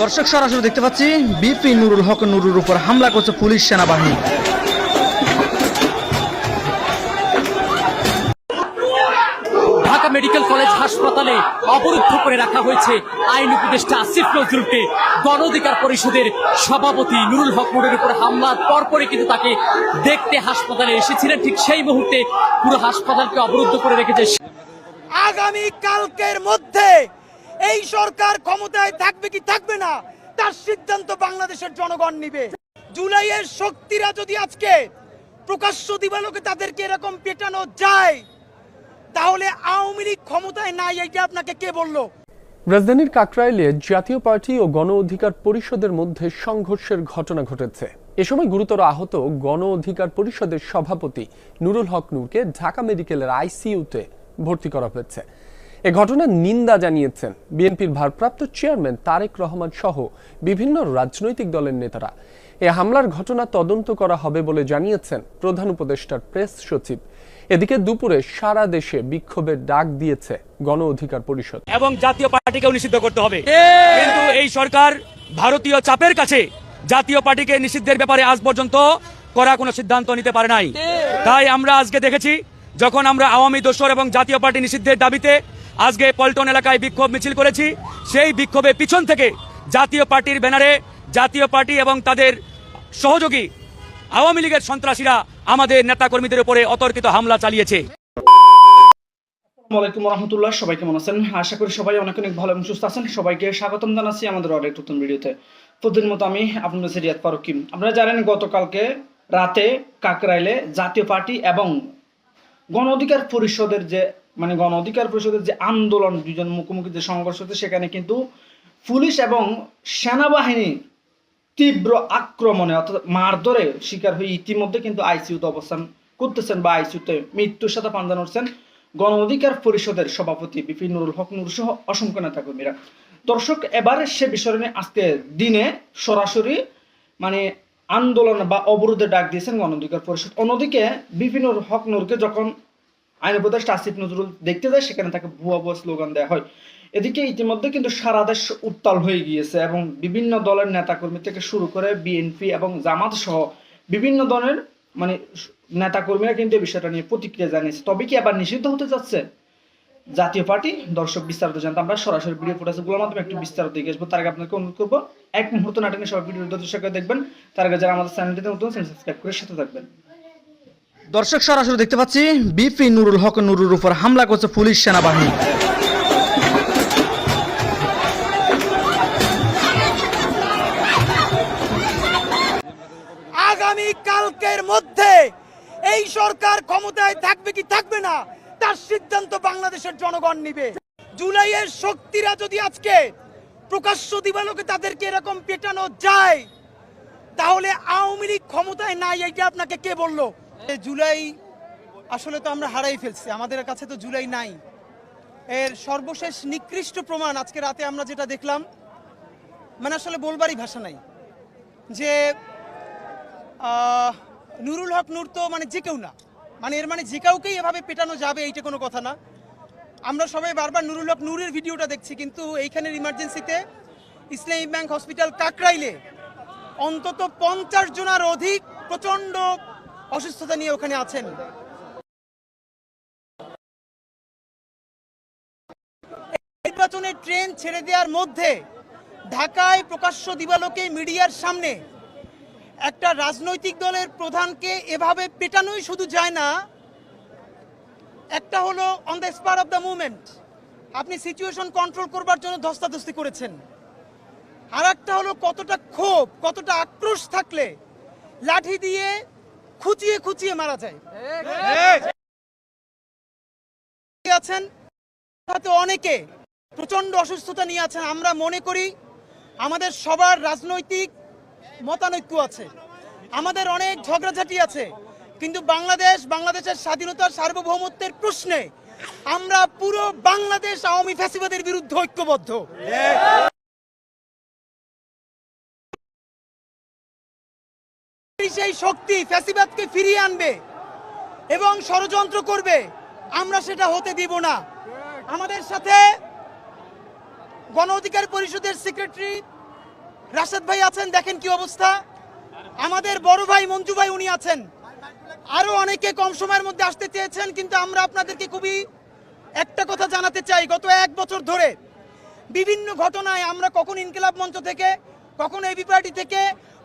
দর্শক সরাসরি দেখতে পাচ্ছি বিপি নুরুল হক নুরুর উপর হামলা করছে পুলিশ সেনাবাহিনী। ঢাকা মেডিকেল কলেজ হাসপাতালে অবরুদ্ধ করে রাখা হয়েছে আইন উপদেষ্টা আসিফ নজরুলকে। গণ অধিকার পরিষদের সভাপতি নুরুল হক নুরের উপর হামলার পরপরই কিন্তু তাকে দেখতে হাসপাতালে এসেছিলেন। ঠিক সেই মুহূর্তে পুরো হাসপাতালকে অবরুদ্ধ করে রেখেছে আগামী কালকের মধ্যে এই সরকার ক্ষমতায় থাকবে কি থাকবে না? তার সিদ্ধান্ত বাংলাদেশের জনগণ নিবে। জুলাইয়ের শক্তিরা যদি আজকে প্রকাশ্য দিবালোকে তাদেরকে এরকম পেটানো যায়, তাহলে আওয়ামী লীগ ক্ষমতায় নাই, এইটা আপনাকে কে বলল? রাজধানীর কাকরাইলে জাতীয় পার্টি ও গণ অধিকার পরিষদের মধ্যে সংঘর্ষের ঘটনা ঘটেছে। এ সময় গুরুতর আহত গণ অধিকার পরিষদের সভাপতি নুরুল হক নূরকে ঢাকা মেডিকেলের আইসিইউতে ভর্তি করা হয়েছে। এ ঘটনার নিন্দা জানিয়েছেন বিএনপির ভারপ্রাপ্ত চেয়ারম্যান তারেক রহমান সহ বিভিন্ন রাজনৈতিক দলের নেতারা। এ হামলার ঘটনা তদন্ত করা হবে বলে জানিয়েছেন প্রধান উপদেষ্টার প্রেস সচিব। এদিকে দুপুরে সারা দেশে বিক্ষোভের ডাক দিয়েছে গণ অধিকার পরিষদ। এবং জাতীয় পার্টিকেও নিষিদ্ধ করতে হবে। কিন্তু এই সরকার ভারতীয় চাপের কাছে জাতীয় পার্টিকে নিষিদ্ধের ব্যাপারে আজ পর্যন্ত করা কোনো সিদ্ধান্ত নিতে পারে নাই। তাই আমরা আজকে দেখেছি যখন আমরা আওয়ামী দোসর এবং জাতীয় পার্টি নিষিদ্ধের দাবিতে আজকে পল্টন এলাকায় বিক্ষোভ মিছিল করেছি। সেই বিক্ষোভে পিছন থেকে জাতীয় পার্টির ব্যানারে জাতীয় পার্টি এবং তাদের সহযোগী আওয়ামী লীগের সন্ত্রাসীরা আমাদের নেতাকর্মীদের উপরে অতর্কিত হামলা চালিয়েছে। আসসালামাইকুম রহমতুল্লাহ সবাই কেমন আছেন? আশা করি সবাই অনেক অনেক ভালো এবং সুস্থ আছেন। সবাইকে স্বাগতম জানাচ্ছি আমাদের অনেক নতুন ভিডিওতে। প্রতিদিন মতো আমি আপনাদের সিরিয়াত ফারুকিম আপনারা জানেন, গতকালকে রাতে কাকরাইলে জাতীয় পার্টি এবং গণ অধিকার পরিষদের যে মানে গণ অধিকার পরিষদের যে আন্দোলন দুজন মুখোমুখি যে সংঘর্ষ হচ্ছে, সেখানে কিন্তু পুলিশ এবং সেনাবাহিনী তীব্র আক্রমণে অর্থাৎ মারধরে শিকার হয়ে ইতিমধ্যে কিন্তু আইসিইউতে অবস্থান করতেছেন বা আইসিইউতে মৃত্যুর সাথে পাঞ্জা নড়ছেন গণ অধিকার পরিষদের সভাপতি বিপিন নুরুল হক নুর সহ অসংখ্য নেতাকর্মীরা। দর্শক, এবার সে বিষয় নিয়ে আজকে দিনে সরাসরি মানে আন্দোলন বা অবরোধে ডাক দিয়েছেন গণ অধিকার পরিষদ। অন্যদিকে বিপিন হক নূরকে যখন আইন উপদেষ্টা আসিফ নজরুল দেখতে যায়, সেখানে তাকে ভুয়া ভুয়া স্লোগান দেওয়া হয়। এদিকে ইতিমধ্যে কিন্তু সারা দেশ উত্তাল হয়ে গিয়েছে এবং বিভিন্ন দলের নেতাকর্মী থেকে শুরু করে বিএনপি এবং জামাত সহ বিভিন্ন দলের মানে নেতাকর্মীরা কিন্তু এই বিষয়টা নিয়ে প্রতিক্রিয়া জানিয়েছে। তবে কি আবার নিষিদ্ধ হতে যাচ্ছে? জাতীয় পার্টি, দর্শক বিস্তারিত জানতে আমরা সরাসরি ভিডিও ফুটেজগুলোর মাধ্যমে একটু বিস্তারিত দেখে আসব। তার আগে আপনাকে অনুরোধ করব, এক মুহূর্ত নাটনে সবাই ভিডিও দর্শক দেখবেন। তার আগে যারা আমাদের চ্যানেলটিতে নতুন সাবস্ক্রাইব করে সাথে থাকবেন। দর্শক সরাসরি দেখতে পাচ্ছি, বিপি নুরুল হক নুরুর উপর হামলা করছে পুলিশ সেনাবাহিনী। আগামী কালকের মধ্যে এই সরকার ক্ষমতায় থাকবে কি থাকবে না, তার সিদ্ধান্ত বাংলাদেশের জনগণ নিবে। জুলাইয়ের শক্তিরা যদি আজকে প্রকাশ্য দিবালোকে তাদেরকে এরকম পেটানো যায়, তাহলে আওয়ামী লীগ ক্ষমতায় নাই, এইটা আপনাকে কে বলল? জুলাই, আসলে তো আমরা হারাই ফেলছি, আমাদের কাছে তো জুলাই নাই। এর সর্বশেষ নিকৃষ্ট প্রমাণ আজকে রাতে আমরা যেটা দেখলাম মানে আসলে বলবারই ভাষা নাই, যে নুরুল হক নূর তো মানে যে কেউ না মানে এর মানে যে কাউকেই এভাবে পেটানো যাবে, এইটা কোনো কথা না। আমরা সবাই বারবার নুরুল হক নূরের ভিডিওটা দেখছি, কিন্তু এইখানের ইমার্জেন্সিতে ইসলামী ব্যাংক হসপিটাল কাকরাইলে অন্তত পঞ্চাশ জনার অধিক প্রচণ্ড অসুস্থতা নিয়ে ওখানে আছেন? নির্বাচনের ট্রেন ছেড়ে দেওয়ার মধ্যে ঢাকায় প্রকাশ্য দিবালোকে মিডিয়ার সামনে। একটা রাজনৈতিক দলের প্রধানকে এভাবে পেটানোই শুধু যায় না, একটা হলো on the spur of the movement আপনি সিচুয়েশন কন্ট্রোল করবার জন্য ধস্তাধস্তি করেছেন। আর একটা হলো কতটা ক্ষোভ, কতটা আক্রোশ থাকলে লাঠি দিয়ে খুঁচিয়ে খুঁচিয়ে মারা যায়। আছেন অনেকে প্রচণ্ড অসুস্থতা নিয়ে আছেন। আমরা মনে করি আমাদের সবার রাজনৈতিক মতানৈক্য আছে। আমাদের অনেক ঝগড়াঝাটি আছে। কিন্তু বাংলাদেশ, বাংলাদেশের স্বাধীনতার সার্বভৌমত্বের প্রশ্নে আমরা পুরো বাংলাদেশ আওয়ামী ফ্যাসিবাদের বিরুদ্ধে ঐক্যবদ্ধ। সেই শক্তি ফ্যাসিবাদকে ফিরিয়ে আনবে এবং ষড়যন্ত্র করবে, আমরা সেটা হতে দিব না। আমাদের সাথে গণ অধিকার পরিষদের সেক্রেটারি রাশেদ ভাই আছেন, দেখেন কি অবস্থা। আমাদের বড় ভাই মঞ্জু ভাই উনি আছেন। আরও অনেকে কম সময়ের মধ্যে আসতে চেয়েছেন, কিন্তু আমরা আপনাদেরকে খুবই একটা কথা জানাতে চাই। গত এক বছর ধরে বিভিন্ন ঘটনায় আমরা কখন ইনকিলাব মঞ্চ থেকে কখনো এবি পার্টি থেকে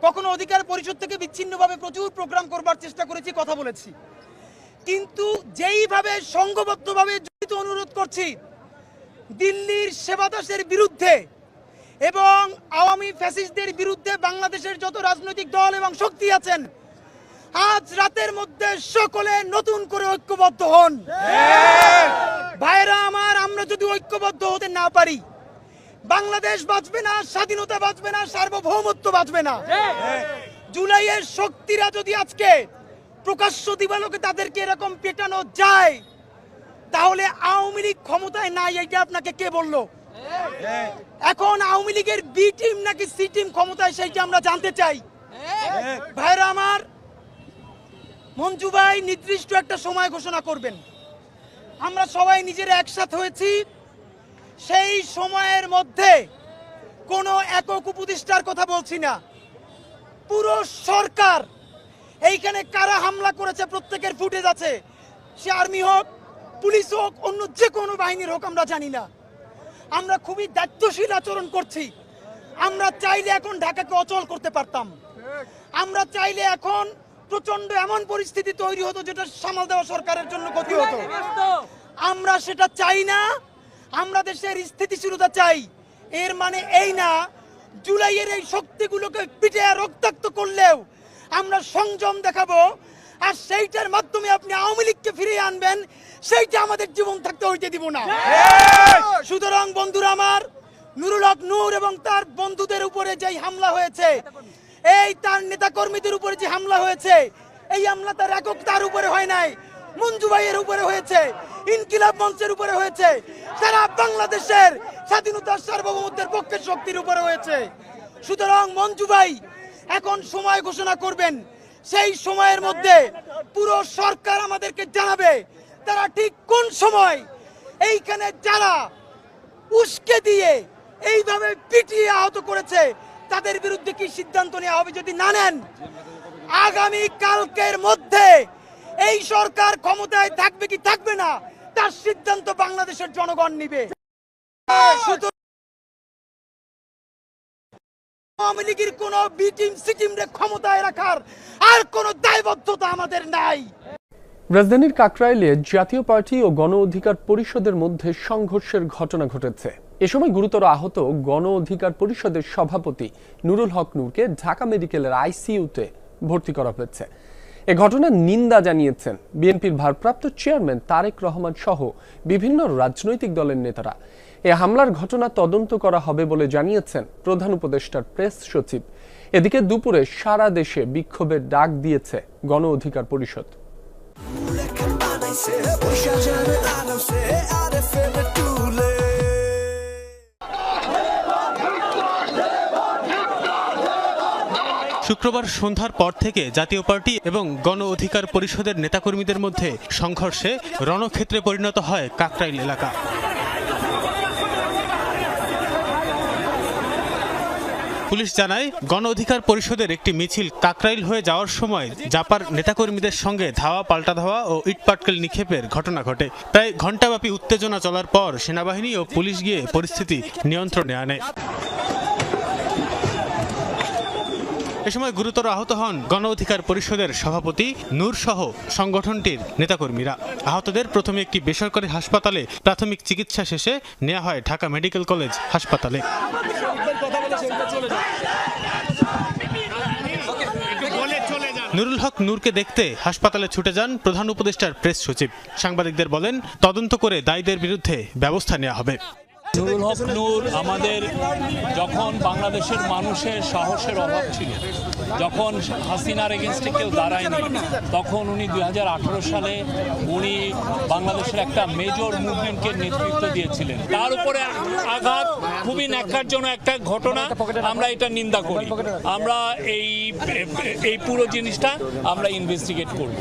কখনো অধিকার পরিষদ থেকে বিচ্ছিন্নভাবে প্রচুর প্রোগ্রাম করবার চেষ্টা করেছি কথা বলেছি। কিন্তু যেইভাবে সংঘবদ্ধভাবে জড়িত অনুরোধ করছি দিল্লির সেবাদাসের বিরুদ্ধে এবং আওয়ামী ফ্যাসিস্টদের বিরুদ্ধে বাংলাদেশের যত রাজনৈতিক দল এবং শক্তি আছেন আজ রাতের মধ্যে সকলে নতুন করে ঐক্যবদ্ধ হন। ভাইরা আমার আমরা যদি ঐক্যবদ্ধ হতে না পারি বাংলাদেশ বাঁচবে না স্বাধীনতা বাঁচবে না সার্বভৌমত্ব বাঁচবে না। জুলাইয়ের শক্তিরা যদি আজকে প্রকাশ্য দিবালোকে তাদেরকে এরকম পেটানো যায় তাহলে আওয়ামী লীগ ক্ষমতায় নাই এটা আপনাকে কে বলল? এখন আওয়ামী লীগের বি টিম নাকি সি টিম ক্ষমতায় সেইটা আমরা জানতে চাই। ভাইরা আমার মঞ্জু ভাই নির্দিষ্ট একটা সময় ঘোষণা করবেন। আমরা সবাই নিজেরা একসাথ হয়েছি। সেই সময়ের মধ্যে কোনো একক উপদেষ্টার কথা বলছি না। পুরো সরকার এইখানে কারা হামলা করেছে প্রত্যেকের ফুটেজ আছে। সে আর্মি হোক পুলিশ হোক অন্য যে কোনো বাহিনীর হোক আমরা জানি না। আমরা খুবই দায়িত্বশীল আচরণ করছি। আমরা চাইলে এখন ঢাকাকে অচল করতে পারতাম। আমরা চাইলে এখন প্রচণ্ড এমন পরিস্থিতি তৈরি হতো যেটা সামাল দেওয়া সরকারের জন্য ক্ষতি হতো। আমরা সেটা চাই না। আমরা দেশের স্থিতিশীলতা চাই। এর মানে এই না জুলাইয়ের এই শক্তিগুলোকে পিঠে রক্তাক্ত করলেও আমরা সংযম দেখাবো আর সেইটার মাধ্যমে আপনি আওয়ামী লীগকে ফিরিয়ে আনবেন সেইটা আমাদের জীবন থাকতে হইতে দিব না। সুতরাং বন্ধুরা আমার নুরুল হক নূর এবং তার বন্ধুদের উপরে যেই হামলা হয়েছে এই তার নেতা কর্মীদের উপরে যে হামলা হয়েছে এই হামলা তার একক তার উপরে হয় নাই। মঞ্জু ভাইয়ের উপরে হয়েছে, ইনকিলাব মঞ্চের উপরে হয়েছে, সারা বাংলাদেশের স্বাধীনতার সার্বভৌমত্বের পক্ষের শক্তির উপরে হয়েছে। সুতরাং মঞ্জু ভাই, এখন সময় ঘোষণা করবেন। সেই সময়ের মধ্যে পুরো সরকার আমাদেরকে জানাবে তারা ঠিক কোন সময় এইখানে যারা উস্কে দিয়ে এইভাবে পিটিয়ে আহত করেছে, তাদের বিরুদ্ধে কি সিদ্ধান্ত নেওয়া হবে যদি না নেন? আগামী কালকের মধ্যে এই সরকার ক্ষমতায় থাকবে কি থাকবে না, তার সিদ্ধান্ত বাংলাদেশের জনগণ নিবে। আওয়ামী লীগের কোন বি টিম সি ক্ষমতায় রাখার আর কোন দায়বদ্ধতা আমাদের নাই। রাজধানীর কাকরাইলে জাতীয় পার্টি ও গণ অধিকার পরিষদের মধ্যে সংঘর্ষের ঘটনা ঘটেছে। এ সময় গুরুতর আহত গণ অধিকার পরিষদের সভাপতি নুরুল হক নূরকে ঢাকা মেডিকেলের আইসিইউতে ভর্তি করা হয়েছে। এ ঘটনার নিন্দা জানিয়েছেন বিএনপির ভারপ্রাপ্ত চেয়ারম্যান তারেক রহমান সহ বিভিন্ন রাজনৈতিক দলের নেতারা। এ হামলার ঘটনা তদন্ত করা হবে বলে জানিয়েছেন প্রধান উপদেষ্টার প্রেস সচিব। এদিকে দুপুরে সারা দেশে বিক্ষোভের ডাক দিয়েছে গণ অধিকার পরিষদ। শুক্রবার সন্ধ্যার পর থেকে জাতীয় পার্টি এবং গণ অধিকার পরিষদের নেতাকর্মীদের মধ্যে সংঘর্ষে রণক্ষেত্রে পরিণত হয় কাকরাইল এলাকা। পুলিশ জানায়, গণ অধিকার পরিষদের একটি মিছিল কাকরাইল হয়ে যাওয়ার সময় জাপার নেতাকর্মীদের সঙ্গে ধাওয়া, পাল্টা ধাওয়া ও ইটপাটকেল নিক্ষেপের ঘটনা ঘটে। প্রায় ঘণ্টাব্যাপী উত্তেজনা চলার পর সেনাবাহিনী ও পুলিশ গিয়ে পরিস্থিতি নিয়ন্ত্রণে আনে। এ সময় গুরুতর আহত হন গণ অধিকার পরিষদের সভাপতি নূর সহ সংগঠনটির নেতাকর্মীরা। আহতদের প্রথমে একটি বেসরকারি হাসপাতালে প্রাথমিক চিকিৎসা শেষে নেওয়া হয় ঢাকা মেডিকেল কলেজ হাসপাতালে। নুরুল হক নূরকে দেখতে হাসপাতালে ছুটে যান প্রধান উপদেষ্টার প্রেস সচিব। সাংবাদিকদের বলেন, তদন্ত করে দায়ীদের বিরুদ্ধে ব্যবস্থা নেওয়া হবে। নুরুল হক নূর আমাদের যখন বাংলাদেশের মানুষের সাহসের অভাব ছিল, যখন হাসিনার এগেনস্টে কেউ দাঁড়ায়নি, তখন উনি দু হাজার আঠারো সালে উনি বাংলাদেশের একটা মেজর মুভমেন্টকে নেতৃত্ব দিয়েছিলেন। তার উপরে আঘাত খুবই ন্যাক্কারজনক একটা ঘটনা। আমরা এটা নিন্দা করি। আমরা এই এই পুরো জিনিসটা আমরা ইনভেস্টিগেট করব।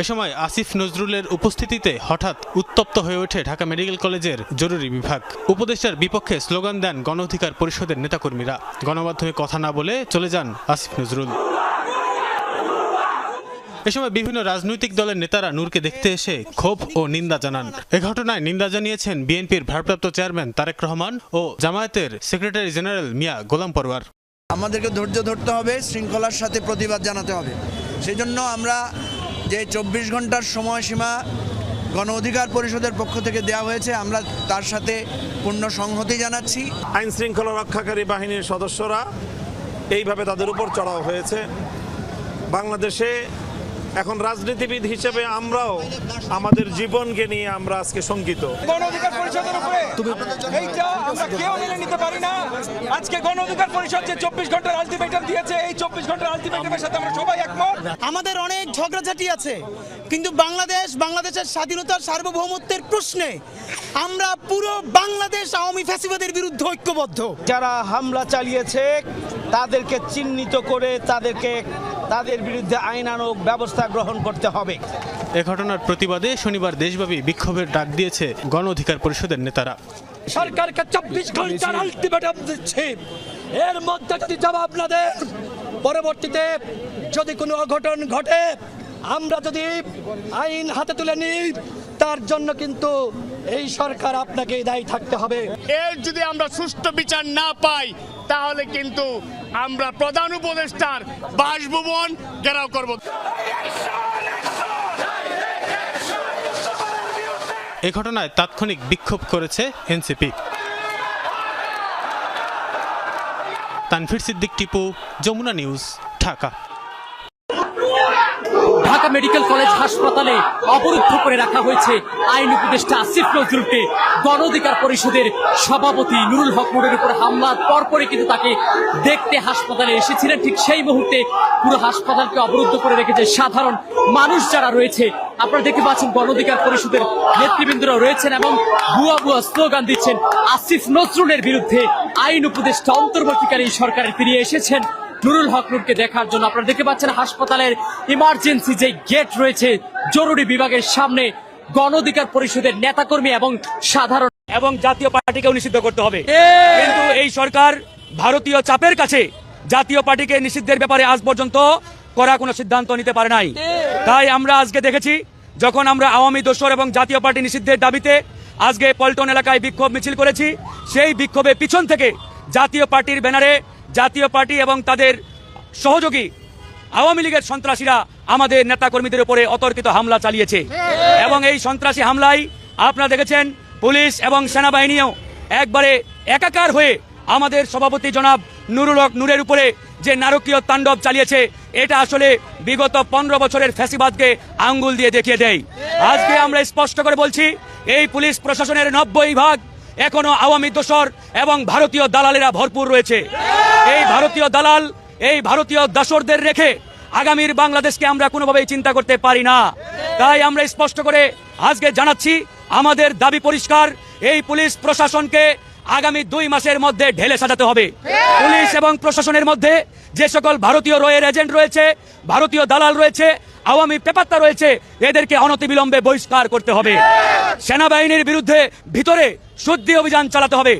এ সময় আসিফ নজরুলের উপস্থিতিতে হঠাৎ উত্তপ্ত হয়ে ওঠে ঢাকা মেডিকেল কলেজের জরুরি বিভাগ। উপদেষ্টার বিপক্ষে স্লোগান দেন গণ অধিকার পরিষদের নেতাকর্মীরা। গণমাধ্যমে কথা না বলে চলে যান আসিফ নজরুল। এ সময় বিভিন্ন রাজনৈতিক দলের নেতারা নূরকে দেখতে এসে ক্ষোভ ও নিন্দা জানান। এ ঘটনায় নিন্দা জানিয়েছেন বিএনপির ভারপ্রাপ্ত চেয়ারম্যান তারেক রহমান ও জামায়াতের সেক্রেটারি জেনারেল মিয়া গোলাম পরওয়ার। আমাদেরকে ধৈর্য ধরতে হবে, শৃঙ্খলার সাথে প্রতিবাদ জানাতে হবে। সেই জন্য আমরা যে চব্বিশ ঘণ্টার সময়সীমা গণ অধিকার পরিষদের পক্ষ থেকে দেওয়া হয়েছে, আমরা তার সাথে পূর্ণ সংহতি জানাচ্ছি। আইন শৃঙ্খলা রক্ষাকারী বাহিনীর সদস্যরা এইভাবে তাদের উপর চড়াও হয়েছে। বাংলাদেশে এখন রাজনীতিবিদ হিসেবে আমরাও আমাদের জীবনকে নিয়ে আমরা আজকে শঙ্কিত। গণ অধিকার পরিষদের উপরে এইটা আমরা কেউ মেনে নিতে পারি না। আজকে গণঅধিকার পরিষদ যে চব্বিশ ঘণ্টার আলটিমেটাম দিয়েছে এই চব্বিশ ঘণ্টার আলটিমেটামের সাথে আমরা সবাই একমত। আমাদের অনেক ঝগড়াঝাটি আছে কিন্তু বাংলাদেশ বাংলাদেশের স্বাধীনতার সার্বভৌমত্বের প্রশ্নে আমরা পুরো বাংলাদেশ আওয়ামী ফ্যাসিবাদের বিরুদ্ধে ঐক্যবদ্ধ। যারা হামলা চালিয়েছে তাদেরকে চিহ্নিত করে তাদেরকে তাদের বিরুদ্ধে আইনানুগ ব্যবস্থা গ্রহণ করতে হবে। এ ঘটনার প্রতিবাদে শনিবার দেশব্যাপী বিক্ষোভের ডাক দিয়েছে গণ অধিকার পরিষদের নেতারা। সরকারকে চব্বিশ ঘণ্টার আলটিমেটাম দিচ্ছি। এর মধ্যে যদি জবাব না দেন পরবর্তীতে যদি কোনো অঘটন ঘটে আমরা যদি আইন হাতে তুলে নিই তার জন্য কিন্তু এই সরকার আপনাকে দায়ী থাকতে হবে। এর যদি আমরা সুষ্ঠু বিচার না পাই তাহলে কিন্তু আমরা প্রধান উপদেষ্টার বাসভবন ঘেরাও করব। এ ঘটনায় তাৎক্ষণিক বিক্ষোভ করেছে NCP. Tanfir Siddique Tipu, Jamuna news, Dhaka. Dhaka medical college হাসপাতালে অবরুদ্ধ করে রাখা হয়েছে আইন উপদেষ্টা আসিফ নজরুলকে। গণ অধিকার পরিষদের সভাপতি নুরুল হক নুরের উপর হামলার পরপরই কিন্তু তাকে দেখতে হাসপাতালে এসেছিলেন। ঠিক সেই মুহূর্তে পুরো হাসপাতালকে অবরুদ্ধ করে রেখেছে সাধারণ মানুষ যারা রয়েছে। আপনারা দেখতে পাচ্ছেন গণ অধিকার পরিষদের নেতৃবৃন্দরা রয়েছেন এবং ভুয়া ভুয়া স্লোগান দিচ্ছেন আসিফ নজরুলের বিরুদ্ধে। আইন উপদেষ্টা অন্তর্বর্তীকারী সরকারের ফিরিয়ে এসেছেন। নুরুল হক নুরকে দেখার জন্য আপনারা দেখতে পাচ্ছেন হাসপাতালের ইমার্জেন্সি যে গেট রয়েছে জরুরি বিভাগের সামনে গণ অধিকার পরিষদের নেতাকর্মী এবং সাধারণ এবং জাতীয় পার্টিকেও নিষিদ্ধ করতে হবে। কিন্তু এই সরকার ভারতীয় চাপের কাছে জাতীয় পার্টিকে নিষিদ্ধের ব্যাপারে আজ পর্যন্ত করা কোনো সিদ্ধান্ত নিতে পারে নাই। তাই আমরা আজকে দেখেছি যখন আমরা আওয়ামী দোসর এবং জাতীয় পার্টি নিষিদ্ধের দাবিতে আজকে পল্টন এলাকায় বিক্ষোভ মিছিল করেছি সেই বিক্ষোভে পিছন থেকে জাতীয় পার্টির ব্যানারে জাতীয় পার্টি এবং তাদের সহযোগী আওয়ামী লীগের সন্ত্রাসীরা আমাদের নেতাকর্মীদের উপরে অতর্কিত হামলা চালিয়েছে। এবং এই সন্ত্রাসী হামলায় আপনারা দেখেছেন, পুলিশ এবং সেনাবাহিনীও একবারে একাকার হয়ে আমাদের সভাপতি জনাব নুরুল হক নূরের উপরে যে নারকীয় তাণ্ডব চালিয়েছে, এটা আসলে বিগত পনেরো বছরের ফ্যাসিবাদকে আঙ্গুল দিয়ে দেখিয়ে দেয়। আজকে আমরা স্পষ্ট করে বলছি, এই পুলিশ প্রশাসনের নব্বই ভাগ এখনও আওয়ামী দোসর এবং ভারতীয় দালালেরা ভরপুর রয়েছে। এই ভারতীয় দালাল, এই ভারতীয় দাসরদের রেখে আগামীর বাংলাদেশকে আমরা কোনোভাবেই চিন্তা করতে পারি না। তাই আমরা স্পষ্ট করে আজকে জানাচ্ছি, আমাদের দাবি পরিষ্কার, এই পুলিশ প্রশাসনকে আগামী দুই মাসের মধ্যে ঢেলে সাজাতে হবে। পুলিশ এবং প্রশাসনের মধ্যে যে সকল ভারতীয় রয়ের এজেন্ট রয়েছে, ভারতীয় দালাল রয়েছে আওয়ামী পেপাত্তা রয়েছে, এদেরকে অনতিবিলম্বে বহিষ্কার করতে হবে। সেনাবাহিনীর বিরুদ্ধে ভিতরে শুদ্ধি অভিযান চালাতে হবে।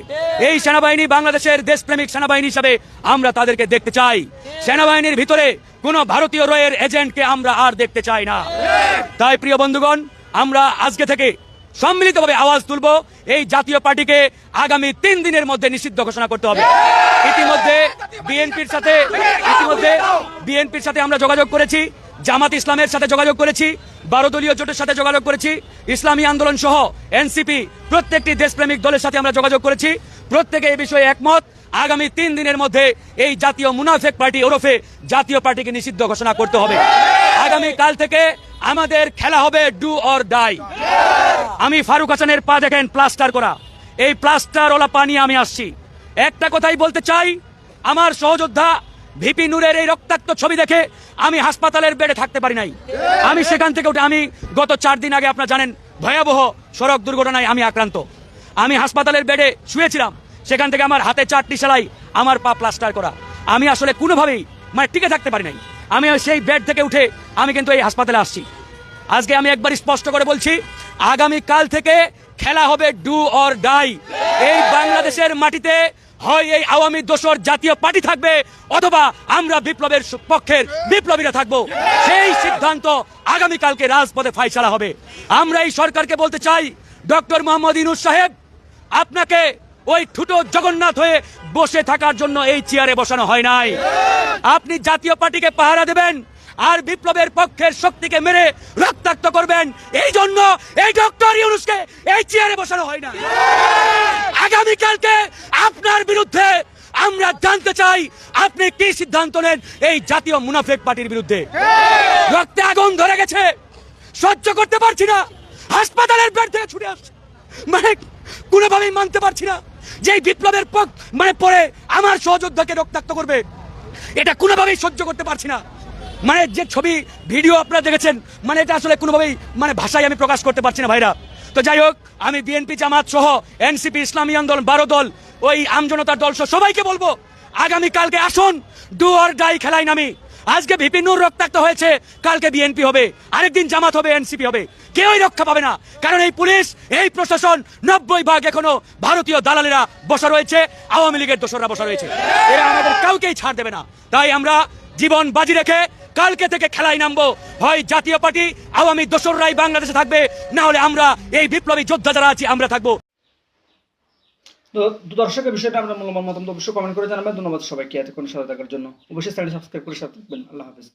এই সেনাবাহিনী বাংলাদেশের দেশপ্রেমিক সেনাবাহিনী হিসাবে আমরা তাদেরকে দেখতে চাই। সেনাবাহিনীর ভিতরে কোনো ভারতীয় রয়ের এজেন্টকে আমরা আর দেখতে চাই না। তাই প্রিয় বন্ধুগণ, আমরা আজকে থেকে সম্মিলিতভাবে আওয়াজ তুলব। এই জাতীয় পার্টিকে আগামী তিন দিনের মধ্যে নিষিদ্ধ ঘোষণা করতে হবে। ইতিমধ্যে বিএনপির সাথে, ইতিমধ্যে বিএনপির সাথে আমরা যোগাযোগ করেছি। জামাত ইসলামের সাথে যোগাযোগ করেছি বারো দলীয় জোটের সাথে যোগাযোগ করেছি, ইসলামী আন্দোলন সহ এনসিপি, প্রত্যেকটি দেশপ্রেমিক দলের সাথে আমরা যোগাযোগ করেছি। প্রত্যেকে এই বিষয়ে একমত। আগামী তিন দিনের মধ্যে এই জাতীয় মুনাফেক পার্টি ওরফে জাতীয় পার্টিকে নিষিদ্ধ ঘোষণা করতে হবে। আগামী কাল থেকে আমাদের খেলা হবে ডু অর ডাই। আমি ফারুক হাসানের পা দেখেন প্লাস্টার করা। এই প্লাস্টার ওলা পা নিয়ে আমি আসছি। একটা কথাই বলতে চাই, আমার সহযোদ্ধা ভিপি নূরের এই রক্তাক্ত ছবি দেখে আমি হাসপাতালের বেডে থাকতে পারি নাই। আমি সেখান থেকে উঠে আমি গত চার দিন আগে আপনারা জানেন, ভয়াবহ সড়ক দুর্ঘটনায় আমি আক্রান্ত। আমি হাসপাতালের বেডে শুয়েছিলাম, সেখান থেকে আমার হাতে চারটি সেলাই, আমার পা প্লাস্টার করা। আমি আসলে কোনোভাবেই মানে টিকে থাকতে পারি নাই। আমি সেই বেড থেকে উঠে আমি কিন্তু এই হাসপাতালে আসছি। আজকে আমি একবার স্পষ্ট করে বলছি আগামী কাল থেকে খেলা হবে ডু অর ডাই। এই বাংলাদেশের মাটিতে হয় এই আওয়ামী দোসর জাতীয় পার্টি থাকবে, অথবা আমরা বিপ্লবের পক্ষের বিপ্লবীরা থাকব। সেই সিদ্ধান্ত আগামী কালকে রাজপথে ফাইসালা হবে। আমরা এই সরকারকে বলতে চাই, ডক্টর মোহাম্মদ ইনুস সাহেব, আপনাকে ওই ঠুটো জগন্নাথ হয়ে বসে থাকার জন্য এই চেয়ারে বসানো হয় নাই। আপনি জাতীয় পার্টিকে পাহারা দেবেন আর বিপ্লবের পক্ষের শক্তিকে মেরে রক্তাক্ত করবেন। এই জন্য এই ডক্টর ইউনুসকে এই চেয়ারে বসানো হয় না। আগামীকালকে আপনার বিরুদ্ধে আমরা জানতে চাই আপনি কি সিদ্ধান্ত নেন এই জাতীয় মুনাফেক পার্টির বিরুদ্ধে। রক্তে আগুন ধরে গেছে, সহ্য করতে পারছি না, হাসপাতালের বেড থেকে ছুটে আসছে। মানে কোনোভাবেই মানতে পারছি না যে বিপ্লবের পক্ষ মানে পরে আমার সহযোদ্ধাকে রক্তাক্ত করবে। এটা কোনোভাবেই সহ্য করতে পারছি না। মানে যে ছবি, ভিডিও আপনারা দেখেছেন মানে এটা আসলে কোনোভাবেই মানে ভাষায় আমি প্রকাশ করতে পারছি না ভাইরা। তো যাই হোক, আমি বিএনপি জামাত সহ, এনসিপি, ইসলামী আন্দোলন, বারো দল, ওই আমজনতার দল সহ সবাইকে বলব আগামী কালকে আসুন ডু অর ডাই খেলায় নামি। আজকে ভিপি নূর রক্তাক্ত হয়েছে, কালকে বিএনপি হবে, আরেকদিন জামাত হবে, এনসিপি হবে। কেউই রক্ষা পাবে না, কারণ এই পুলিশ, এই প্রশাসন নব্বই ভাগ এখনও ভারতীয় দালালেরা বসা রয়েছে, আওয়ামী লীগের দোসররা বসা রয়েছে। এরা আমাদের কাউকেই ছাড় দেবে না। তাই আমরা জীবন বাজি রেখে কালকে থেকে খেলায় নামবো। হয় জাতীয় পার্টি, আওয়ামী দোসররাই বাংলাদেশে থাকবে, না হলে আমরা এই বিপ্লবী যোদ্ধা যারা আছি, আমরা থাকব। তো দর্শকের বিষয়টা আমরা মূল্যবান মতামত অবশ্যই কমেন্ট করে জানাবেন। ধন্যবাদ সবাইকে এতক্ষণ সাথে থাকার জন্য। অবশ্যই চ্যানেল সাবস্ক্রাইব করে সাথে থাকবেন। আল্লাহ হাফিজ।